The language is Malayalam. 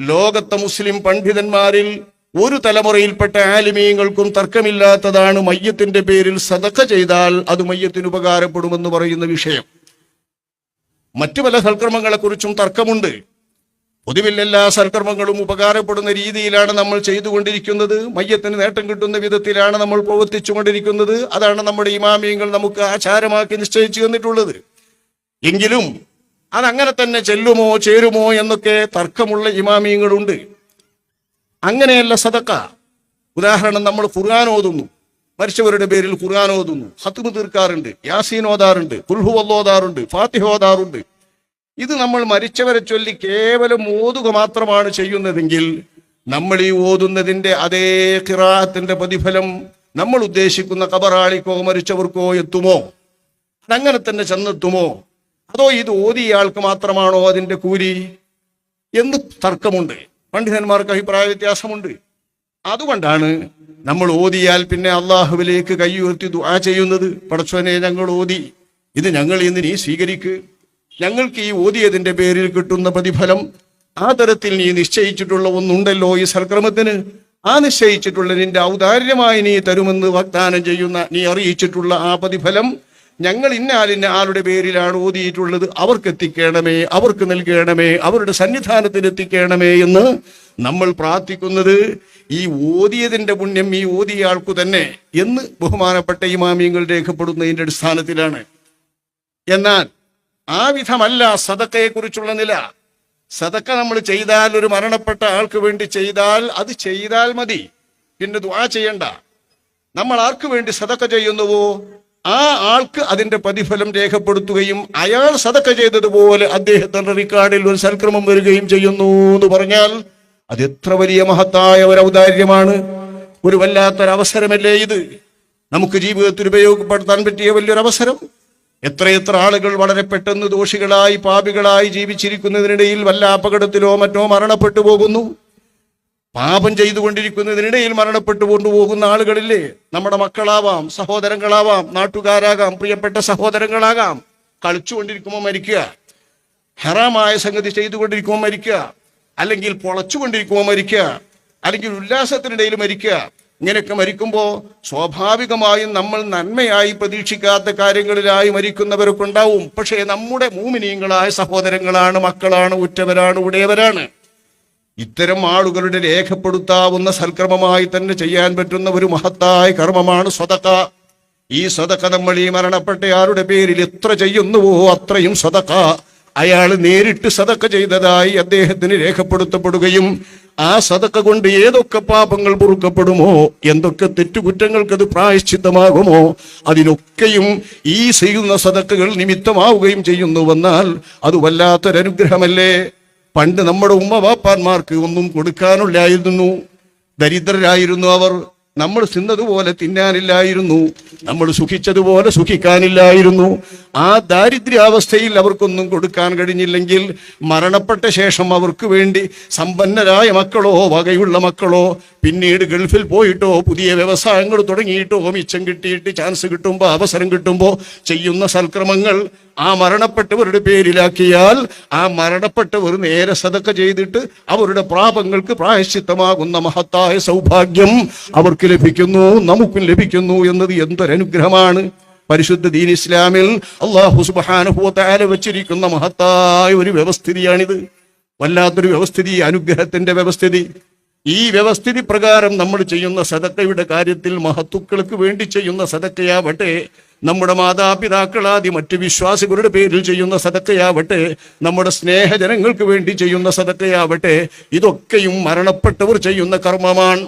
ലോകത്തെ മുസ്ലിം പണ്ഡിതന്മാരിൽ ഒരു തലമുറയിൽപ്പെട്ട ആലിമീയങ്ങൾക്കും തർക്കമില്ലാത്തതാണ് മയ്യത്തിന്റെ പേരിൽ സതക്ക ചെയ്താൽ അത് മയ്യത്തിന് ഉപകാരപ്പെടുമെന്ന് പറയുന്ന വിഷയം. മറ്റു പല സൽക്കർമ്മങ്ങളെക്കുറിച്ചും തർക്കമുണ്ട്. പൊതുവിൽ എല്ലാ സൽക്കർമ്മങ്ങളും ഉപകാരപ്പെടുന്ന രീതിയിലാണ് നമ്മൾ ചെയ്തുകൊണ്ടിരിക്കുന്നത്. മയ്യത്തിന് നേട്ടം കിട്ടുന്ന വിധത്തിലാണ് നമ്മൾ പ്രവർത്തിച്ചുകൊണ്ടിരിക്കുന്നത്. അതാണ് നമ്മുടെ ഇമാമിയങ്ങൾ നമുക്ക് ആചാരമാക്കി നിശ്ചയിച്ചു തന്നിട്ടുള്ളത്. എങ്കിലും അതങ്ങനെ തന്നെ ചെല്ലുമോ ചേരുമോ എന്നൊക്കെ തർക്കമുള്ള ഇമാമിയങ്ങളുണ്ട്. അങ്ങനെയല്ല സതക്ക ഉദാഹരണം നമ്മൾ ഖുർആൻ ഓതുന്നു. മരിച്ചവരുടെ പേരിൽ ഖുർആൻ ഓതുന്നു. ഹത്തുമ് തീർക്കാറുണ്ട്. യാസീൻ ഓതാറുണ്ട്. കുൽഹു ഓതാറുണ്ട്. ഫാത്തിഹ ഓതാറുണ്ട്. ഇത് നമ്മൾ മരിച്ചവരെ ചൊല്ലി കേവലം ഓതുക മാത്രമാണ് ചെയ്യുന്നതെങ്കിൽ നമ്മൾ ഈ ഓതുന്നതിന്റെ അതേ കിറാഹത്തിന്റെ പ്രതിഫലം നമ്മൾ ഉദ്ദേശിക്കുന്ന കബറാളിക്കോ മരിച്ചവർക്കോ എത്തുമോ? അതങ്ങനെ തന്നെ ചെന്നെത്തുമോ? അതോ ഇത് ഓതിയയാൾക്ക് മാത്രമാണോ അതിന്റെ കൂലി? എന്ന് തർക്കമുണ്ട്? പണ്ഡിതന്മാർക്ക് അഭിപ്രായ വ്യത്യാസമുണ്ട്. അതുകൊണ്ടാണ് നമ്മൾ ഓതിയാൽ പിന്നെ അള്ളാഹുവിലേക്ക് കൈയുയർത്തി ദുആ ചെയ്യുന്നത്. പടച്ചോനെ ഞങ്ങൾ ഓതി. ഇത് ഞങ്ങൾ ഇന്ന് നീ സ്വീകരിക്ക്. ഞങ്ങൾക്ക് ഈ ഓതിയതിന്റെ പേരിൽ കിട്ടുന്ന പ്രതിഫലം ആ തരത്തിൽ നീ നിശ്ചയിച്ചിട്ടുള്ള ഒന്നുണ്ടല്ലോ ഈ സൽക്രമത്തിന്. ആ നിശ്ചയിച്ചിട്ടുള്ള നിന്റെ ഔദാര്യമായി നീ തരുമെന്ന് വാഗ്ദാനം ചെയ്യുന്ന നീ അറിയിച്ചിട്ടുള്ള ആ പ്രതിഫലം ഞങ്ങൾ ഇന്നാലിന്ന ആളുടെ പേരിലാണ് ഓതിയിട്ടുള്ളത് അവർക്ക് എത്തിക്കണമേ അവർക്ക് നൽകണമേ അവരുടെ സന്നിധാനത്തിൽ എത്തിക്കണമേ എന്ന് നമ്മൾ പ്രാർത്ഥിക്കുന്നത് ഈ ഓതിയതിന്റെ പുണ്യം ഈ ഓതിയ ആൾക്കു തന്നെ എന്ന് ബഹുമാനപ്പെട്ട ഇമാമിയങ്ങൾ രേഖപ്പെടുന്നതിന്റെ അടിസ്ഥാനത്തിലാണ്. എന്നാൽ ആ വിധമല്ല സതക്കയെക്കുറിച്ചുള്ള നില. സതക്ക നമ്മൾ ചെയ്താൽ ഒരു മരണപ്പെട്ട ആൾക്ക് വേണ്ടി ചെയ്താൽ അത് ചെയ്താൽ മതി. പിന്നെ ദ്വാ ചെയ്യണ്ട. നമ്മൾ ആർക്കു വേണ്ടി സതക്ക ചെയ്യുന്നുവോ? ആ ആൾക്ക് അതിന്റെ പ്രതിഫലം രേഖപ്പെടുത്തുകയും അയാൾ സതക്ക ചെയ്തതുപോലെ അദ്ദേഹത്തിന്റെ റിക്കാർഡിൽ ഒരു സൽക്രമം വരികയും ചെയ്യുന്നു എന്ന് പറഞ്ഞാൽ അത് എത്ര വലിയ മഹത്തായ ഒരു ഔദാര്യമാണ്. ഒരു വല്ലാത്തൊരവസരമല്ലേ ഇത്? നമുക്ക് ജീവിതത്തിൽ ഉപയോഗപ്പെടുത്താൻ പറ്റിയ വലിയൊരു അവസരം. എത്രയെത്ര ആളുകൾ വളരെ പെട്ടെന്ന് ദോഷികളായി പാപികളായി ജീവിച്ചിരിക്കുന്നതിനിടയിൽ വല്ല അപകടത്തിലോ മറ്റോ മരണപ്പെട്ടു പോകുന്നു. പാപം ചെയ്തുകൊണ്ടിരിക്കുന്നതിനിടയിൽ മരണപ്പെട്ടു കൊണ്ടുപോകുന്ന ആളുകളില്ലേ? നമ്മുടെ മക്കളാവാം സഹോദരങ്ങളാവാം നാട്ടുകാരാകാം പ്രിയപ്പെട്ട സഹോദരങ്ങളാകാം. കളിച്ചുകൊണ്ടിരിക്കുമ്പോൾ മരിക്കുക ഹറാമായ സംഗതി ചെയ്തുകൊണ്ടിരിക്കുമ്പോൾ മരിക്കുക അല്ലെങ്കിൽ പൊളച്ചുകൊണ്ടിരിക്കുമ്പോൾ മരിക്കുക അല്ലെങ്കിൽ ഉല്ലാസത്തിനിടയിൽ മരിക്കുക. ഇങ്ങനെയൊക്കെ മരിക്കുമ്പോൾ സ്വാഭാവികമായും നമ്മൾ നന്മയായി പ്രതീക്ഷിക്കാത്ത കാര്യങ്ങളിലായി മരിക്കുന്നവരൊക്കെ ഉണ്ടാവും. പക്ഷേ നമ്മുടെ മൂമിനീങ്ങളായ സഹോദരങ്ങളാണ് മക്കളാണ് ഉറ്റവരാണ് ഉടയവരാണ്. ഇത്തരം ആളുകളുടെ രേഖപ്പെടുത്താവുന്ന സൽക്രമമായി തന്നെ ചെയ്യാൻ പറ്റുന്ന ഒരു മഹത്തായ കർമ്മമാണ് സ്വതക്ക. ഈ സ്വതക്ക നമ്മൾ ഈ മരണപ്പെട്ടയാളുടെ പേരിൽ എത്ര ചെയ്യുന്നുവോ അത്രയും സ്വതക്ക. അയാൾ നേരിട്ട് സതക്ക ചെയ്തതായി അദ്ദേഹത്തിന് രേഖപ്പെടുത്തപ്പെടുകയും ആ സതക്ക കൊണ്ട് ഏതൊക്കെ പാപങ്ങൾ പൊറുക്കപ്പെടുമോ എന്തൊക്കെ തെറ്റുകുറ്റങ്ങൾക്ക് അത് പ്രായശ്ചിത്തമാകുമോ അതിനൊക്കെയും ഈ ചെയ്യുന്ന സതക്കകൾ നിമിത്തമാവുകയും ചെയ്യുന്നുവെന്നാൽ അത് വല്ലാത്തൊരനുഗ്രഹമല്ലേ? പണ്ട് നമ്മുടെ ഉമ്മ വാപ്പാന്മാർക്ക് ഒന്നും കൊടുക്കാനുള്ളായിരുന്നു ദരിദ്രരായിരുന്നു അവർ. നമ്മൾ തിന്നതുപോലെ തിന്നാനില്ലായിരുന്നു. നമ്മൾ സുഖിച്ചതുപോലെ സുഖിക്കാനില്ലായിരുന്നു. ആ ദാരിദ്ര്യാവസ്ഥയിൽ അവർക്കൊന്നും കൊടുക്കാൻ കഴിഞ്ഞില്ലെങ്കിൽ മരണപ്പെട്ട ശേഷം അവർക്ക് വേണ്ടി സമ്പന്നരായ മക്കളോ വകയുള്ള മക്കളോ പിന്നീട് ഗൾഫിൽ പോയിട്ടോ പുതിയ വ്യവസായങ്ങൾ തുടങ്ങിയിട്ടോ മിച്ചം കിട്ടിയിട്ട് ചാൻസ് കിട്ടുമ്പോൾ അവസരം കിട്ടുമ്പോൾ ചെയ്യുന്ന സൽക്രമങ്ങൾ ആ മരണപ്പെട്ടവരുടെ പേരിലാക്കിയാൽ ആ മരണപ്പെട്ടവർ നേരെ സതക്ക ചെയ്തിട്ട് അവരുടെ പ്രാപങ്ങൾക്ക് പ്രായശ്ചിത്തമാകുന്ന മഹത്തായ സൗഭാഗ്യം അവർക്ക് ലഭിക്കുന്നു നമുക്കും ലഭിക്കുന്നു എന്നത് എന്തൊരനുഗ്രഹമാണ്. പരിശുദ്ധ ദീൻ ഇസ്ലാമിൽ അള്ളാഹു സുബാനുഭൂത്താല വെച്ചിരിക്കുന്ന മഹത്തായ ഒരു വ്യവസ്ഥിതിയാണിത്. വല്ലാത്തൊരു വ്യവസ്ഥിതി അനുഗ്രഹത്തിന്റെ വ്യവസ്ഥിതി. ഈ വ്യവസ്ഥിതി പ്രകാരം നമ്മൾ ചെയ്യുന്ന സദക്കയുടെ കാര്യത്തിൽ മഹത്തുക്കൾക്ക് വേണ്ടി ചെയ്യുന്ന സദക്കയാവട്ടെ നമ്മുടെ മാതാപിതാക്കളാദി മറ്റ് വിശ്വാസികളുടെ പേരിൽ ചെയ്യുന്ന സദക്കയാവട്ടെ നമ്മുടെ സ്നേഹജനങ്ങൾക്ക് വേണ്ടി ചെയ്യുന്ന സദക്കയാവട്ടെ ഇതൊക്കെയും മരണപ്പെട്ടവർ ചെയ്യുന്ന കർമ്മമാണ്.